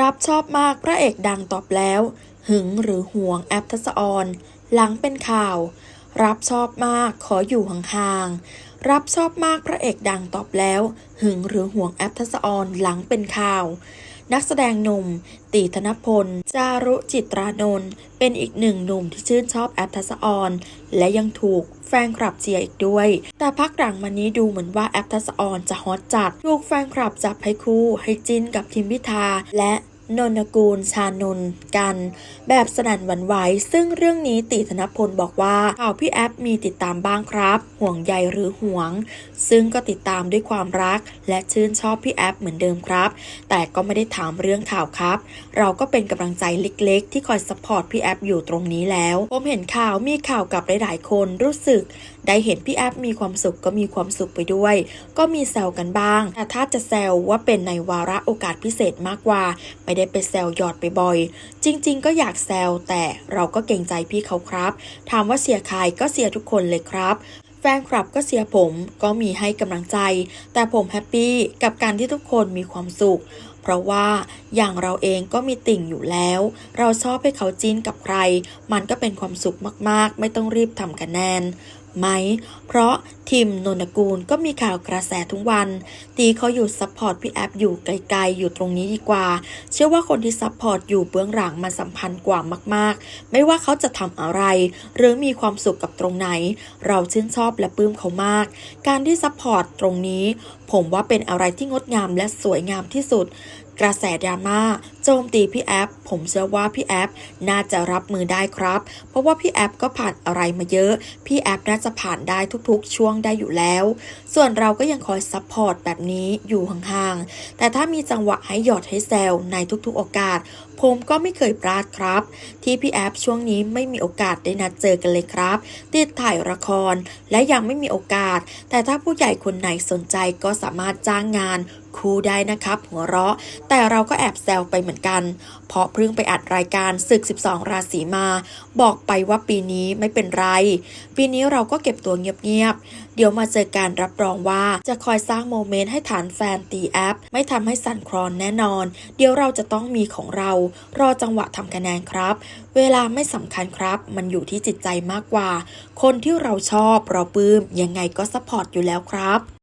รับชอบมากพระเอกดังตอบแล้ว หึงหรือห่วงแอปทัศออน หลังเป็นข่าว รับชอบมากขออยู่ห่างๆรับชอบมากพระเอกดังตอบแล้ว หึงหรือห่วงแอปทัศออนหลังเป็นข่าว นักแสดงหนุ่ม ตีธนพล จารุจิตรานนท์เป็นอีกหนึ่งหนุ่มที่ชื่นชอบแอปทัศออน และยังถูกแฟนคลับเชียร์อีกด้วย แต่พักหลังมานี้ดูเหมือนว่าแอปทัศออนจะฮอตจัด ถูกแฟนคลับจับให้คู่ให้จิ้นกับทิมพิธาและ นนกูล ชานนกัน แบบสนั่นหวั่นไหว ซึ่งเรื่องนี้ติธนพลบอกว่าข่าวพี่แอปมีติดตามบ้างครับ ห่วงใยหรือห่วง ซึ่งก็ติดตามด้วยความรัก และชื่นชอบพี่แอปเหมือนเดิมครับ แต่ก็ไม่ได้ถามเรื่องข่าวครับ เราก็เป็นกำลังใจเล็ก ๆ ที่คอยสปอร์ตพี่แอปอยู่ตรงนี้แล้ว ผมเห็นข่าวมีข่าวกับหลายๆคนรู้สึก ได้เห็นพี่แอปมีความสุขก็มีความสุขไปด้วย ก็มีแซวกันบ้างแต่ถ้าจะแซวว่าเป็นในวาระโอกาสพิเศษมากกว่าไม่ได้ไปแซวหยอดไปบ่อยจริงๆ ก็อยากแซวแต่เราก็เกรงใจพี่เขาครับ ถามว่าเสียใครก็เสียทุกคนเลยครับแฟนคลับก็เสียผมก็มีให้กำลังใจ แต่ผมแฮปปี้กับการที่ทุกคนมีความสุข เพราะว่าอย่างเราเองก็มีติ่งอยู่แล้ว เราชอบให้เขาจิ้นกับใคร มันก็เป็นความสุขมากๆ ไม่ต้องรีบทำคะแนน ไหม เพราะทีมนนกูลก็มีข่าวกระแสทุกวัน ตีเขาอยู่ซัพพอร์ตพี่แอปอยู่ไกลๆ อยู่ตรงนี้ดีกว่า เชื่อว่าคนที่ซัพพอร์ตอยู่เบื้องหลังมันสัมพันธ์กว่ามากๆ ไม่ว่าเขาจะทำอะไร หรือมีความสุขกับตรงไหน เราชื่นชอบและปลื้มเขามาก การที่ซัพพอร์ตตรงนี้ ผมว่าเป็นอะไรที่งดงามและสวยงามที่สุดกระแสดราม่าโจมตีพี่แอปผมเชื่อว่าพี่แอปน่าจะรับมือได้ครับ เพราะว่าพี่แอปก็ผ่านอะไรมาเยอะ พี่แอปน่าจะผ่านได้ทุกๆ ช่วงได้อยู่แล้ว ส่วนเราก็ยังคอยซัพพอร์ตแบบนี้อยู่ห่างๆ แต่ถ้ามีจังหวะให้หยอดให้แซวในทุกๆ โอกาส ผมก็ไม่เคยพลาดครับ ที่พี่แอปช่วงนี้ไม่มีโอกาสได้นัดเจอกันเลยครับ ติดถ่ายละครและยังไม่มีโอกาส แต่ถ้าผู้ใหญ่คนไหนสนใจก็สามารถจ้างงาน คู่ได้นะครับ หัวเราะ แต่เราก็แอบแซวไปเหมือนกัน เพราะเพิ่งไปอัดรายการศึก 12 ราศีมา บอกไปว่าปีนี้ไม่เป็นไร ปีนี้เราก็เก็บตัวเงียบๆ เดี๋ยวมาเจอการรับรองว่าจะคอยสร้างโมเมนต์ให้ฐานแฟนตีแอป ไม่ทำให้สั่นคลอนแน่นอน เดี๋ยวเราจะต้องมีของเรา รอจังหวะทำคะแนนครับ เวลาไม่สำคัญครับ มันอยู่ที่จิตใจมากกว่า คนที่เราชอบเราปลื้มยังไงก็ซัพพอร์ตอยู่แล้วครับ